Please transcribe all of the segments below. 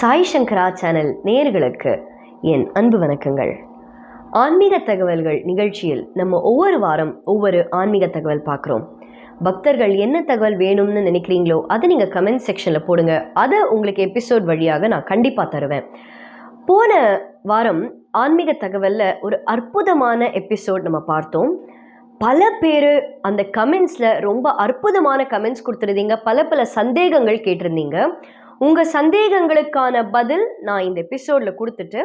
சாய் சங்கரா channel நேர்களுக்கு என் அன்பு வணக்கங்கள். ஆன்மீக தகவல்கள் நிகழ்ச்சியில் நம்ம ஒவ்வொரு வாரம் ஒவ்வொரு ஆன்மீக தகவல் பார்க்குறோம். பக்தர்கள் என்ன தகவல் வேணும்னு நினைக்கிறீங்களோ அதை நீங்கள் கமெண்ட் செக்ஷனில் போடுங்க. அதை உங்களுக்கு எபிசோட் வழியாக நான் கண்டிப்பாக தருவேன். போன வாரம் ஆன்மீக தகவலில் ஒரு அற்புதமான எபிசோட் நம்ம பார்த்தோம். பல பேர் அந்த கமெண்ட்ஸில் ரொம்ப அற்புதமான கமெண்ட்ஸ் கொடுத்துருந்தீங்க. பல பல சந்தேகங்கள் கேட்டிருந்தீங்க. உங்கள் சந்தேகங்களுக்கான பதில் நான் இந்த எபிசோடில் கொடுத்துட்டு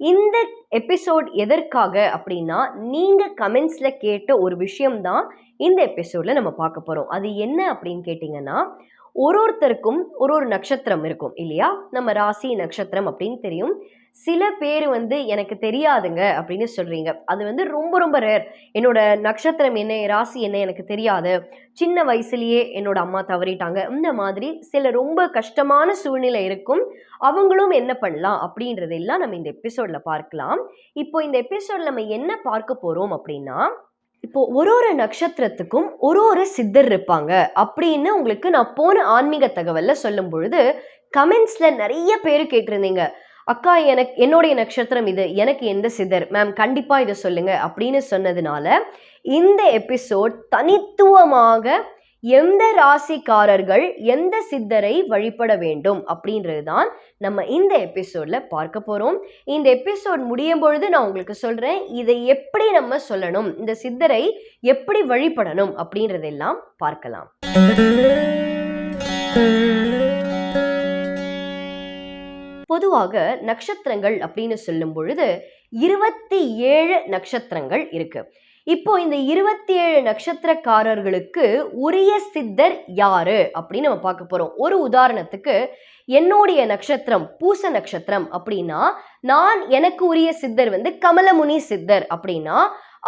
இந்த எபிசோட் எதற்காக அப்படின்னா நீங்கள் கமெண்ட்ஸில் கேட்ட ஒரு விஷயம்தான் இந்த எபிசோடில் நம்ம பார்க்க போகிறோம் அது என்ன அப்படின்னு கேட்டிங்கன்னா ஒரு ஒருத்தருக்கும் ஒரு ஒரு நட்சத்திரம் இருக்கும் இல்லையா? நம்ம ராசி நட்சத்திரம் அப்படின்னு தெரியும். சில பேர் வந்து எனக்கு தெரியாதுங்க அப்படின்னு சொல்கிறீங்க அது வந்து ரொம்ப ரொம்ப ரேர் என்னோட நட்சத்திரம் என்ன ராசி என்ன எனக்கு தெரியாது. சின்ன வயசுலேயே என்னோட அம்மா தவறிட்டாங்க. இந்த மாதிரி சில ரொம்ப கஷ்டமான சூழ்நிலை இருக்கும். அவங்களும் என்ன பண்ணலாம் அப்படின்றதெல்லாம் நம்ம இந்த எபிசோடில் பார்க்கலாம். இப்போ இந்த எபிசோடில் நம்ம என்ன பார்க்க போகிறோம் அப்படின்னா இப்போ ஒரு ஒரு நட்சத்திரத்துக்கும் ஒரு ஒரு சித்தர் இருப்பாங்க அப்படின்னு உங்களுக்கு நான் போன ஆன்மீக தகவலில் சொல்லும் பொழுது கமெண்ட்ஸில் நிறைய பேர் கேட்டிருந்தீங்க. அக்கா எனக்கு என்னுடைய நட்சத்திரம் இது. எனக்கு எந்த சித்தர் மேம் கண்டிப்பாக இதை சொல்லுங்க. அப்படின்னு சொன்னதுனால இந்த எபிசோட் தனித்துவமாக எந்த ராசிக்காரர்கள் எந்த சித்தரை வழிபட வேண்டும் அப்படின்றது தான் நம்ம இந்த எபிசோட்ல பார்க்க போகிறோம் இந்த எபிசோட் முடியும் பொழுது நான் உங்களுக்கு சொல்கிறேன் இதை எப்படி நம்ம சொல்லணும்? இந்த சித்தரை எப்படி வழிபடணும்? அப்படின்றதெல்லாம் பார்க்கலாம். பொதுவாக நட்சத்திரங்கள் அப்படின்னு சொல்லும் பொழுது இருபத்தி ஏழு நட்சத்திரங்கள் இருக்கு. இப்போ இந்த இருபத்தி ஏழு நட்சத்திரக்காரர்களுக்கு உரிய சித்தர் யாரு அப்படின்னு நம்ம பார்க்க போறோம். ஒரு உதாரணத்துக்கு என்னுடைய நட்சத்திரம் பூச நட்சத்திரம் அப்படின்னா நான் எனக்கு உரிய சித்தர் வந்து கமலமுனி சித்தர் அப்படின்னா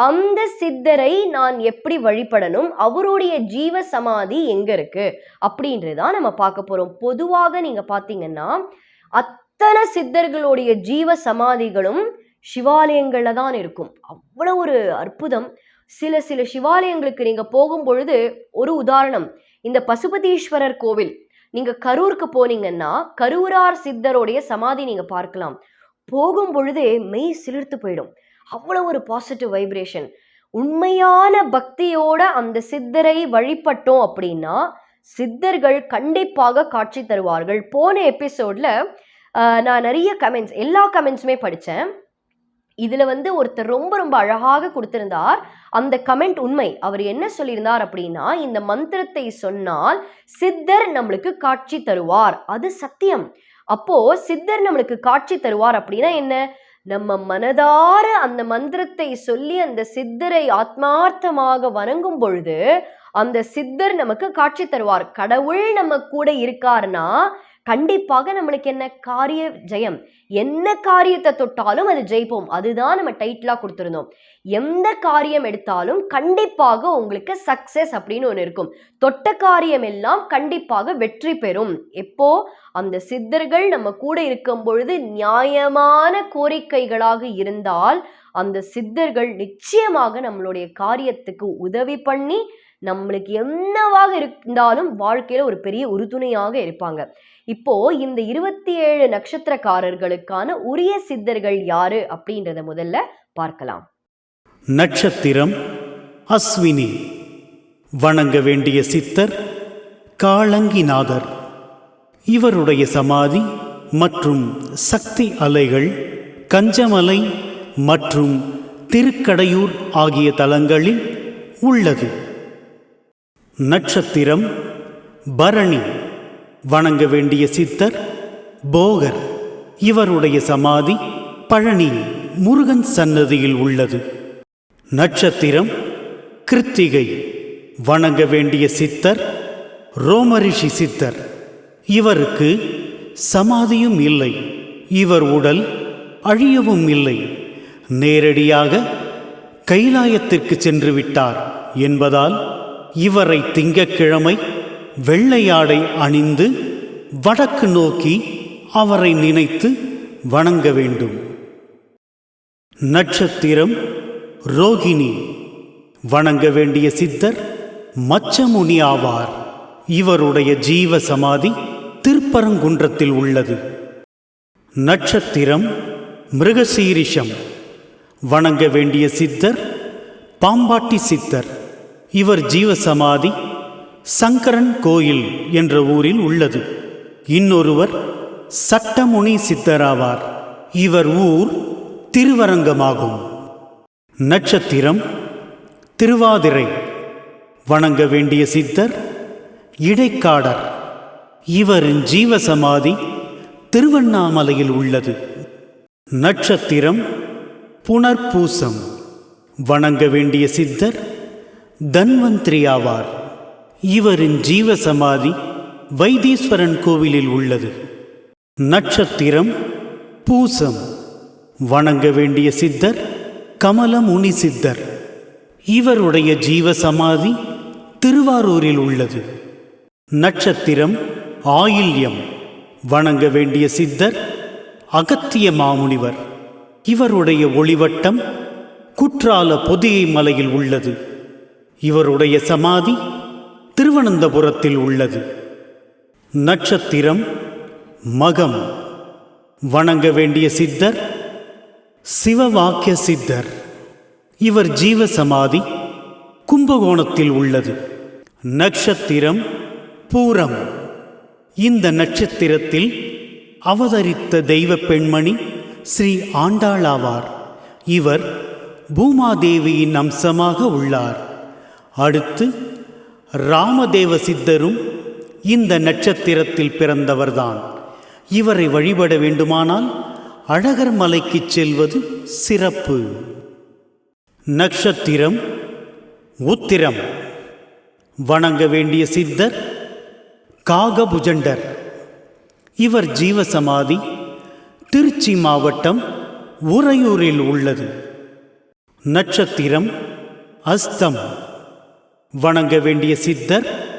அந்த சித்தரை நான் எப்படி வழிபடணும் அவருடைய ஜீவ சமாதி எங்க இருக்கு அப்படின்றதான் நம்ம பார்க்க போறோம். பொதுவாக நீங்க பாத்தீங்கன்னா அத்தனை சித்தர்களுடைய ஜீவ சமாதிகளும் சிவாலயங்களில் தான் இருக்கும். அவ்வளோ ஒரு அற்புதம். சில சில சிவாலயங்களுக்கு நீங்கள் போகும் பொழுது ஒரு உதாரணம். இந்த பசுபதீஸ்வரர் கோவில் நீங்கள் கரூருக்கு போனீங்கன்னா கரூரார் சித்தருடைய சமாதி நீங்கள் பார்க்கலாம். போகும் பொழுதே மெய் சிலிர்த்து போயிடும். அவ்வளோ ஒரு பாசிட்டிவ் வைப்ரேஷன் உண்மையான பக்தியோட அந்த சித்தரை வழிபட்டோம் அப்படின்னா சித்தர்கள் கண்டிப்பாக காட்சி தருவார்கள். போன எபிசோட்ல நான் நிறைய கமெண்ட்ஸ் எல்லா கமெண்ட்ஸுமே படித்தேன் இதில் வந்து ஒருத்தர் ரொம்ப ரொம்ப அழகாக கொடுத்திருந்தார். அந்த கமெண்ட் உண்மை. அவர் என்ன சொல்லியிருந்தார் அப்படின்னா இந்த மந்திரத்தை சொன்னால் சித்தர் நம்மளுக்கு காட்சி தருவார். அது சத்தியம். அப்போ சித்தர் நம்மளுக்கு காட்சி தருவார் அப்படின்னா என்ன? நம்ம மனதார அந்த மந்திரத்தை சொல்லி அந்த சித்தரை ஆத்மார்த்தமாக வணங்கும் பொழுது அந்த சித்தர் நமக்கு காட்சி தருவார். கடவுள் நம்ம கூட இருக்காருன்னா கண்டிப்பாக நம்மளுக்கு என்ன? காரிய ஜெயம். என்ன காரியத்தை தொட்டாலும் அது ஜெயிப்போம். அதுதான் நம்ம டைட்டிலாக கொடுத்துருந்தோம். எந்த காரியம் எடுத்தாலும் கண்டிப்பாக உங்களுக்கு சக்சஸ் அப்படின்னு ஒன்று இருக்கும். தொட்ட காரியம் எல்லாம் கண்டிப்பாக வெற்றி பெறும். எப்போ? அந்த சித்தர்கள் நம்ம கூட இருக்கும் பொழுது நியாயமான கோரிக்கைகளாக இருந்தால் அந்த சித்தர்கள் நிச்சயமாக நம்மளுடைய காரியத்துக்கு உதவி பண்ணி நம்மளுக்கு என்னவாக இருந்தாலும் வாழ்க்கையில ஒரு பெரிய உறுதுணையாக இருப்பாங்க. இப்போ இந்த இருபத்தி ஏழு நட்சத்திரக்காரர்களுக்கான உரிய சித்தர்கள் யாரு அப்படின்றத முதல்ல பார்க்கலாம். நட்சத்திரம் அஸ்வினி. வணங்க வேண்டிய சித்தர் காளங்கிநாதர். இவருடைய சமாதி மற்றும் சக்தி அலைகள் கஞ்சமலை மற்றும் திருக்கடையூர் ஆகிய தலங்களில் உள்ளது. நட்சத்திரம் பரணி. வணங்க வேண்டிய சித்தர் போகர். இவருடைய சமாதி பழனி முருகன் சன்னதியில் உள்ளது. நட்சத்திரம் கிருத்திகை. வணங்க வேண்டிய சித்தர் ரோமரிஷி சித்தர். இவருக்கு சமாதியும் இல்லை. இவர் உடல் அழியவும் இல்லை. நேரடியாக கைலாயத்திற்கு சென்று விட்டார் என்பதால் இவரை திங்கக்கிழமை வெள்ளையாடை அணிந்து வடக்கு நோக்கி அவரை நினைத்து வணங்க வேண்டும். நட்சத்திரம் ரோகிணி. வணங்க வேண்டிய சித்தர் மச்சமுனி ஆவார். இவருடைய ஜீவ சமாதி திருப்பரங்குன்றத்தில் உள்ளது. நட்சத்திரம் மிருகசீரிஷம். வணங்க வேண்டிய சித்தர் பாம்பாட்டி சித்தர். இவர் ஜீவசமாதி சங்கரன் கோயில் என்ற ஊரில் உள்ளது. இன்னொருவர் சட்டமுனி சித்தராவார். இவர் ஊர் திருவரங்கமாகும். நட்சத்திரம் திருவாதிரை. வணங்க வேண்டிய சித்தர் இடைக்காடர். இவரின் ஜீவசமாதி திருவண்ணாமலையில் உள்ளது. நட்சத்திரம் புனர்பூசம். வணங்க வேண்டிய சித்தர் தன்வந்திரி இவரின் ஜீவ சமாதி வைத்தீஸ்வரன் கோவிலில் உள்ளது. நட்சத்திரம் பூசம். வணங்க வேண்டிய சித்தர் கமல முனி சித்தர். இவருடைய ஜீவசமாதி திருவாரூரில் உள்ளது. நட்சத்திரம் ஆயில்யம். வணங்க வேண்டிய சித்தர் அகத்திய மாமுனிவர். இவருடைய ஒளிவட்டம் குற்றால பொதிகை மலையில் உள்ளது. இவருடைய சமாதி திருவனந்தபுரத்தில் உள்ளது. நட்சத்திரம் மகம். வணங்க வேண்டிய சித்தர் சிவவாக்கிய சித்தர். இவர் ஜீவசமாதி கும்பகோணத்தில் உள்ளது. நட்சத்திரம் பூரம். இந்த நட்சத்திரத்தில் அவதரித்த தெய்வ பெண்மணி ஸ்ரீ ஆண்டாளாவார் இவர் பூமாதேவியின் அம்சமாக உள்ளார். அடுத்து ராமதேவ சித்தரும் இந்த நட்சத்திரத்தில் பிறந்தவர்தான். இவரை வழிபட வேண்டுமானால் அழகர் மலைக்குச் செல்வது சிறப்பு. நட்சத்திரம் உத்திரம். வணங்க வேண்டிய சித்தர் காகபுஜண்டர். இவர் ஜீவசமாதி திருச்சி மாவட்டம் உறையூரில் உள்ளது. நட்சத்திரம் அஸ்தம். வணங்க வேண்டிய சித்தர்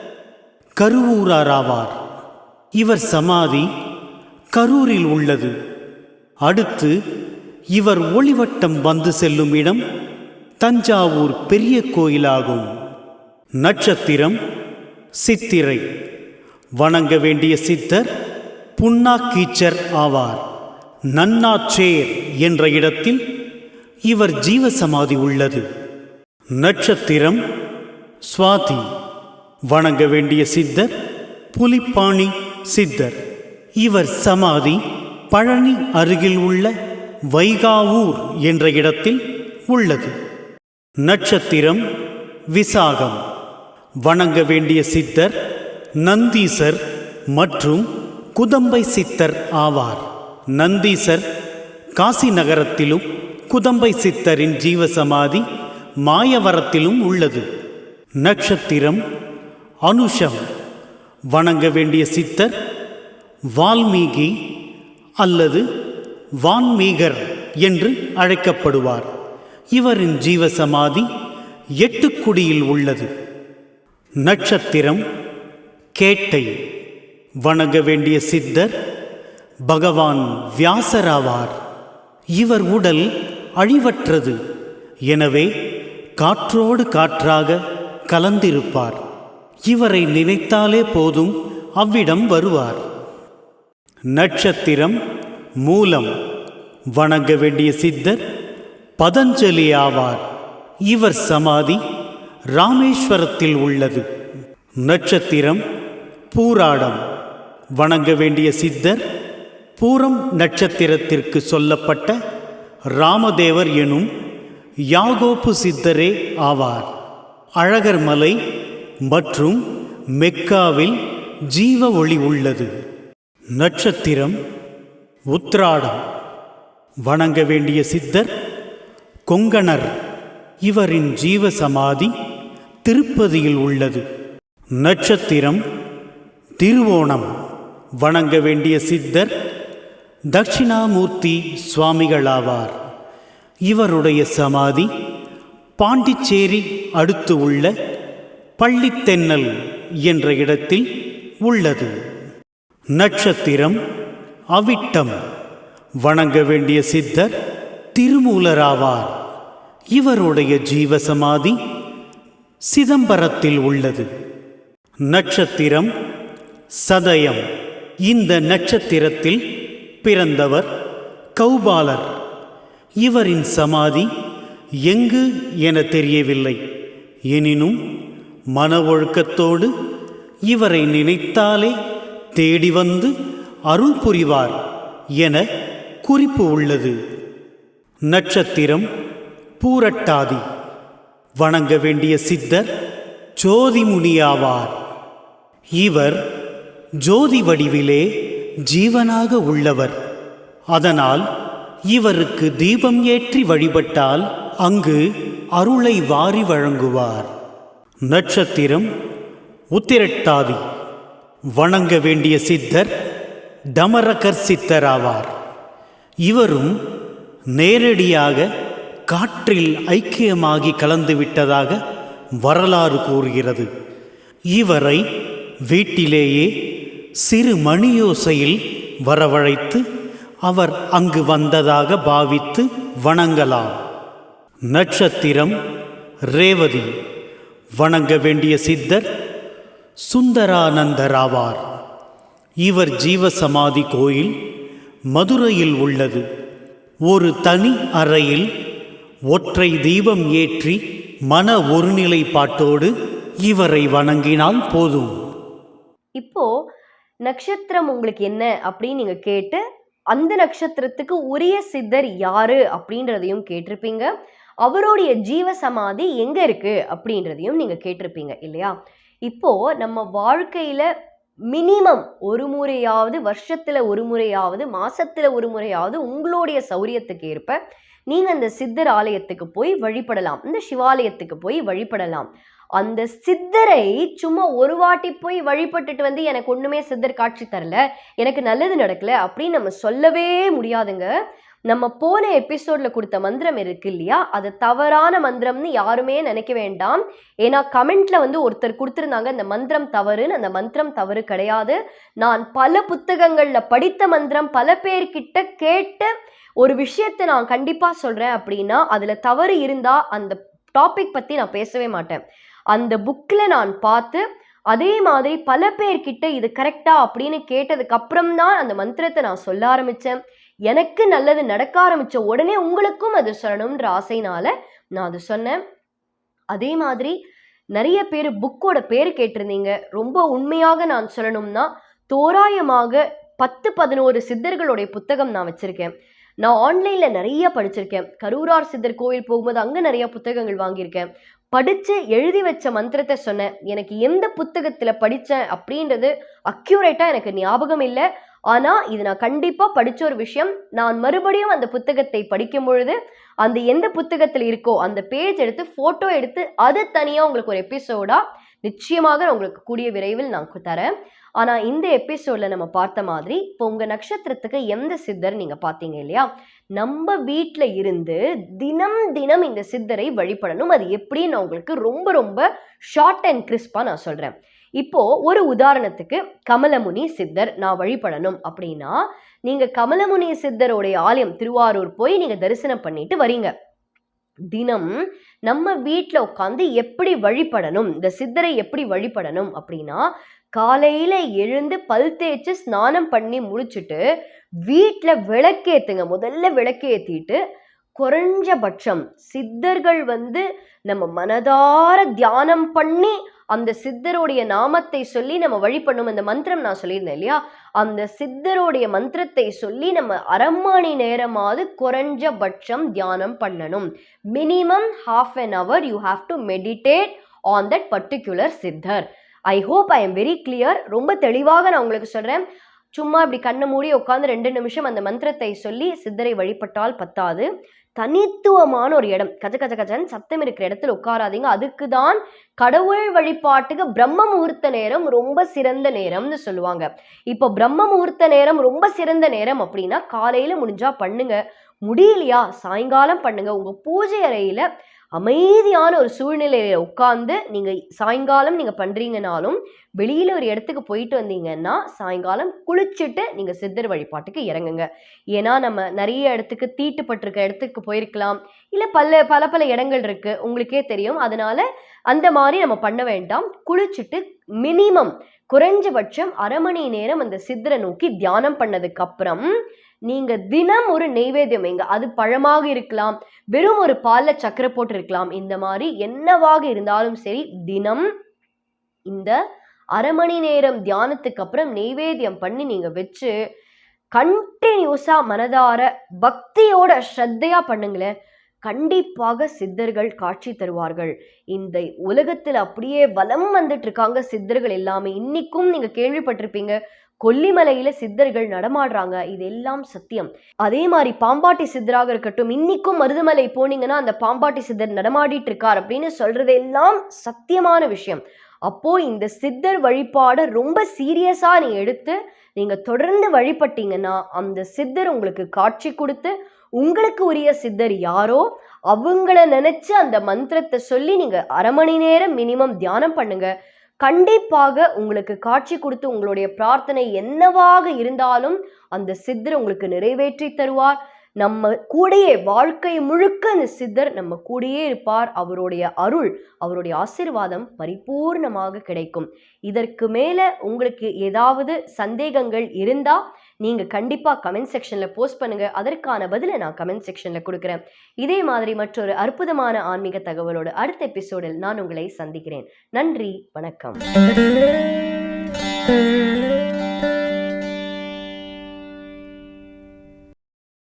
கருவூராராவார். இவர் சமாதி கரூரில் உள்ளது. அடுத்து இவர் ஒளிவட்டம் வந்து செல்லும் இடம் தஞ்சாவூர் பெரிய கோயிலாகும். நட்சத்திரம் சித்திரை. வணங்க வேண்டிய சித்தர் புன்னாக்கீச்சர் ஆவார். நன்னாச்சேர் என்ற இடத்தில் இவர் ஜீவசமாதி உள்ளது. நட்சத்திரம் சுவாதி வணங்க வேண்டிய சித்தர் புலிப்பாணி சித்தர். இவர் சமாதி பழனி அருகில் உள்ள வைகாவூர் என்ற இடத்தில் உள்ளது. நட்சத்திரம் விசாகம். வணங்க வேண்டிய சித்தர் நந்தீசர் மற்றும் குதம்பை சித்தர் ஆவார். நந்தீசர் காசி நகரத்திலும் குதம்பை சித்தரின் ஜீவசமாதி மாயவரத்திலும் உள்ளது. நட்சத்திரம் அனுஷம். வணங்க வேண்டிய சித்தர் வால்மீகி அல்லது வான்மீகர் என்று அழைக்கப்படுவார். இவரின் ஜீவசமாதி எட்டுக்குடியில் உள்ளது. நட்சத்திரம் கேட்டை. வணங்க வேண்டிய சித்தர் பகவான் வியாசராவார். இவர் உடல் அழிவற்றது. எனவே காற்றோடு காற்றாக கலந்திருப்பார். இவரை நினைத்தாலே போதும் அவ்விடம் வருவார். நட்சத்திரம் மூலம். வணங்க வேண்டிய சித்தர் பதஞ்சலி ஆவார். இவர் சமாதி ராமேஸ்வரத்தில் உள்ளது. நட்சத்திரம் பூராடம். வணங்க வேண்டிய சித்தர் பூரம் நட்சத்திரத்திற்கு சொல்லப்பட்ட ராமதேவர் எனும் யாகோப்பு சித்தரே ஆவார். அழகர் மலை மற்றும் மெக்காவில் ஜீவ ஒளி உள்ளது. நட்சத்திரம் உத்ராடம். வணங்க வேண்டிய சித்தர் கொங்கணர். இவரின் ஜீவ சமாதி திருப்பதியில் உள்ளது. நட்சத்திரம் திருவோணம். வணங்க வேண்டிய சித்தர் தட்சிணாமூர்த்தி சுவாமிகளாவார். இவருடைய சமாதி பாண்டிச்சேரி அடுத்து உள்ள பள்ளித்தென்னல் என்ற இடத்தில் உள்ளது. நட்சத்திரம் அவிட்டம். வணங்க வேண்டிய சித்தர் திருமூலராவார். இவருடைய ஜீவசமாதி சிதம்பரத்தில் உள்ளது. நட்சத்திரம் சதயம். இந்த நட்சத்திரத்தில் பிறந்தவர் கௌபாலர். இவரின் சமாதி எங்கு என தெரியவில்லை. எனினும் மன ஒழுக்கத்தோடு இவரை நினைத்தாலே தேடி வந்து அருள் புரிவார் என குறிப்பு உள்ளது. நட்சத்திரம் பூரட்டாதி. வணங்க வேண்டிய சித்தர் ஜோதிமுனியாவார். இவர் ஜோதி வடிவிலே ஜீவனாக உள்ளவர். அதனால் இவருக்கு தீபம் ஏற்றி வழிபட்டால் அங்கு அருளை வாரி வழங்குவார். நட்சத்திரம் உத்திரட்டாதி. வணங்க வேண்டிய சித்தர் டமரகர் சித்தராவார். இவரும் நேரடியாக காற்றில் ஐக்கியமாகி கலந்துவிட்டதாக வரலாறு கூறுகிறது. இவரை வீட்டிலேயே சிறு மணியோசையில் வரவழைத்து அவர் அங்கு வந்ததாக பாவித்து வணங்கலாம். நட்சத்திரம் ரேவதி. வணங்க வேண்டிய சித்தர் சுந்தரானந்தராவார். இவர் ஜீவசமாதி கோயில் மதுரையில் உள்ளது. ஒரு தனி அறையில் ஒற்றை தீபம் ஏற்றி மன ஒருநிலைப்பாட்டோடு இவரை வணங்கினால் போதும். இப்போ நட்சத்திரம் உங்களுக்கு என்ன அப்படின்னு நீங்க கேட்டு அந்த நட்சத்திரத்துக்கு உரிய சித்தர் யாரு அப்படின்றதையும் கேட்டிருப்பீங்க. அவருடைய ஜீவ சமாதி எங்க இருக்கு அப்படின்றதையும் நீங்க கேட்டிருப்பீங்க இல்லையா? இப்போ நம்ம வாழ்க்கையில மினிமம் ஒரு முறையாவது வருஷத்துல ஒரு முறையாவது மாசத்துல ஒரு முறையாவது உங்களுடைய சௌரியத்துக்கு ஏற்ப நீங்க அந்த சித்தர் ஆலயத்துக்கு போய் வழிபடலாம். இந்த சிவாலயத்துக்கு போய் வழிபடலாம். அந்த சித்தரை சும்மா ஒரு வாட்டி போய் வழிபட்டுட்டு வந்து எனக்கு ஒண்ணுமே சித்தர் காட்சி தரல எனக்கு நல்லது நடக்கல அப்படின்னு நம்ம சொல்லவே முடியாதுங்க. நம்ம போன எபிசோட்ல கொடுத்த மந்திரம் இருக்கு இல்லையா? அது தவறான மந்திரம்னு யாருமே நினைக்க வேண்டாம். ஏன்னா கமெண்ட்ல வந்து ஒருத்தர் கொடுத்துருந்தாங்க இந்த மந்திரம் தவறுன்னு. அந்த மந்திரம் தவறு கிடையாது. நான் பல புத்தகங்கள்ல படித்த மந்திரம் பல பேர்கிட்ட கேட்டு ஒரு விஷயத்தை நான் கண்டிப்பா சொல்றேன் அப்படின்னா அதுல தவறு இருந்தா அந்த டாபிக் பத்தி நான் பேசவே மாட்டேன். அந்த புக்ல நான் பார்த்து அதே மாதிரி பல பேர்கிட்ட இது கரெக்டா அப்படின்னு கேட்டதுக்கு அப்புறம் தான் அந்த மந்திரத்தை நான் சொல்ல ஆரம்பிச்சேன். எனக்கு நல்லது நடக்க ஆரம்பித்த உடனே உங்களுக்கும் அது சொல்லணும்ன்ற ஆசைனால நான் அது சொன்னேன். அதே மாதிரி நிறைய பேர் புக்கோட பேர் கேட்டிருந்தீங்க. ரொம்ப உண்மையாக நான் சொல்லணும்னா தோராயமாக பத்து பதினோரு சித்தர்களுடைய புத்தகம் நான் வச்சிருக்கேன். நான் ஆன்லைன்ல நிறைய படிச்சிருக்கேன். கரூரார் சித்தர் கோவில் போகும்போது அங்க நிறைய புத்தகங்கள் வாங்கியிருக்கேன். படித்து எழுதி வச்ச மந்திரத்தை சொன்னேன். எனக்கு எந்த புத்தகத்தில் படித்தேன் அப்படின்றது அக்யூரேட்டாக எனக்கு ஞாபகம் இல்லை. ஆனால் இது நான் கண்டிப்பாக படித்த ஒரு விஷயம். நான் மறுபடியும் அந்த புத்தகத்தை படிக்கும் பொழுது அந்த எந்த புத்தகத்தில் இருக்கோ அந்த பேஜ் எடுத்து ஃபோட்டோ எடுத்து அது தனியாக உங்களுக்கு ஒரு எபிசோடாக நிச்சயமாக உங்களுக்கு கூடிய விரைவில் நான் தரேன். ஆனால் இந்த எபிசோடில் நம்ம பார்த்த மாதிரி இப்போ உங்கள் நட்சத்திரத்துக்கு எந்த சித்தர் நீங்கள் பார்த்தீங்க இல்லையா? நம்ம வீட்டில் இருந்து தினம் தினம் இந்த சித்தரை வழிபடணும். அது எப்படின்னு நான் உங்களுக்கு ரொம்ப ரொம்ப ஷார்ட் அண்ட் கிறிஸ்பாக நான் சொல்கிறேன் இப்போ ஒரு உதாரணத்துக்கு கமலமுனி சித்தர் நான் வழிபடணும் அப்படின்னா நீங்க கமலமுனி சித்தருடைய ஆலயம் திருவாரூர் போய் நீங்க தரிசனம் பண்ணிட்டு வரீங்க. தினம் நம்ம வீட்டில் உட்காந்து எப்படி வழிபடணும் இந்த சித்தரை எப்படி வழிபடணும் அப்படின்னா காலையில எழுந்து பல் தேய்ச்சி ஸ்நானம் பண்ணி முடிச்சுட்டு வீட்டில் விளக்கேத்துங்க. முதல்ல விளக்கேத்திட்டு குறைஞ்சபட்சம் சித்தர்கள் வந்து நம்ம மனதார தியானம் பண்ணி அந்த சித்தருடைய நாமத்தை சொல்லி நம்ம வழிபடணும் இந்த மந்திரம் நான் சொல்லியிருந்தேன் இல்லையா? அந்த சித்தருடைய மந்திரத்தை சொல்லி நம்ம அரை மணி நேரமாவது குறைஞ்சபட்சம் தியானம் பண்ணணும். Minimum half an hour you have to meditate on that particular சித்தர் I hope I am very clear ரொம்ப தெளிவாக நான் உங்களுக்கு சொல்கிறேன் சும்மா இப்படி கண்ணை மூடி உட்காந்து ரெண்டு நிமிஷம் அந்த மந்திரத்தை சொல்லி சித்தரை வழிபட்டால் பத்தாது. தனித்துவமான ஒரு இடம். கஜ கஜ கஜன் சத்தம் இருக்கிற இடத்துல உட்காராதீங்க. அதுக்கு தான் கடவுள் வழிபாட்டுக்கு பிரம்ம முகூர்த்த நேரம் ரொம்ப சிறந்த நேரம்னு சொல்லுவாங்க. இப்போ பிரம்ம முகூர்த்த நேரம் ரொம்ப சிறந்த நேரம் அப்படின்னா காலையில முடிஞ்சா பண்ணுங்க. முடியலையா? சாயங்காலம் பண்ணுங்க. உங்க பூஜை அறையில அமைதியான ஒரு சூழ்நிலையில உட்கார்ந்து நீங்கள் சாயங்காலம் நீங்கள் பண்ணுறீங்கனாலும் வெளியில் ஒரு இடத்துக்கு போயிட்டு வந்தீங்கன்னா சாயங்காலம் குளிச்சுட்டு நீங்கள் சித்தர் வழிபாட்டுக்கு இறங்குங்க. ஏன்னா நம்ம நிறைய இடத்துக்கு தீட்டுப்பட்டிருக்க இடத்துக்கு போயிருக்கலாம். இல்லை பல பல பல இடங்கள் இருக்குது உங்களுக்கே தெரியும். அதனால அந்த மாதிரி நம்ம பண்ண வேண்டாம். குளிச்சுட்டு மினிமம் குறைஞ்சபட்சம் அரை மணி நேரம் அந்த சித்தரை நோக்கி தியானம் பண்ணதுக்கு அப்புறம் நீங்க தினம் ஒரு நெய்வேத்தியம் வைங்க. அது பழமாக இருக்கலாம். வெறும் ஒரு பால்ல சக்கரை போட்டு இருக்கலாம். இந்த மாதிரி என்னவாக இருந்தாலும் சரி தினம் இந்த அரை மணி நேரம் தியானத்துக்கு அப்புறம் நெய்வேத்தியம் பண்ணி நீங்க வச்சு கண்டினியூஸா மனதார பக்தியோட ஸ்ரத்தையா பண்ணுங்களேன் கண்டிப்பாக சித்தர்கள் காட்சி தருவார்கள். இந்த உலகத்தில் அப்படியே வலம் வந்துட்டு இருக்காங்க சித்தர்கள் எல்லாமே. இன்னைக்கும் நீங்கள் கேள்விப்பட்டிருப்பீங்க கொல்லிமலையில சித்தர்கள் நடமாடுறாங்க. இது எல்லாம் சத்தியம். அதே மாதிரி பாம்பாட்டி சித்தராக இருக்கட்டும் இன்னைக்கும் மருதமலை போனீங்கன்னா அந்த பாம்பாட்டி சித்தர் நடமாடிட்டு இருக்கார் அப்படின்னு சொல்றது எல்லாம் சத்தியமான விஷயம். அப்போ இந்த சித்தர் வழிபாடை ரொம்ப சீரியஸா நீ எடுத்து நீங்க தொடர்ந்து வழிபட்டீங்கன்னா அந்த சித்தர் உங்களுக்கு காட்சி கொடுத்து உங்களுக்கு உரிய சித்தர் யாரோ அவங்கள நினைச்சு அந்த மந்திரத்தை சொல்லி நீங்க அரை மணி நேரம் மினிமம் தியானம் பண்ணுங்க. கண்டிப்பாக உங்களுக்கு காட்சி கொடுத்து உங்களுடைய பிரார்த்தனை என்னவாக இருந்தாலும் அந்த சித்தர் உங்களுக்கு நிறைவேற்றி தருவார். நம்ம கூடயே வாழ்க்கை முழுக்க அந்த சித்தர் நம்ம கூடயே இருப்பார். அவருடைய அருள் அவருடைய ஆசிர்வாதம் பரிபூர்ணமாக கிடைக்கும். இதற்கு மேலே உங்களுக்கு ஏதாவது சந்தேகங்கள் இருந்தால் நீங்க கண்டிப்பா கமெண்ட் செக்ஷன்ல போஸ்ட் பண்ணுங்க. அதற்கான பதிலை நான் கமெண்ட் செக்ஷன்ல கொடுக்குறேன். இதே மாதிரி மற்றொரு அற்புதமான ஆன்மீக தகவலோடு அடுத்த எபிசோடில் நான் உங்களை சந்திக்கிறேன். நன்றி வணக்கம்.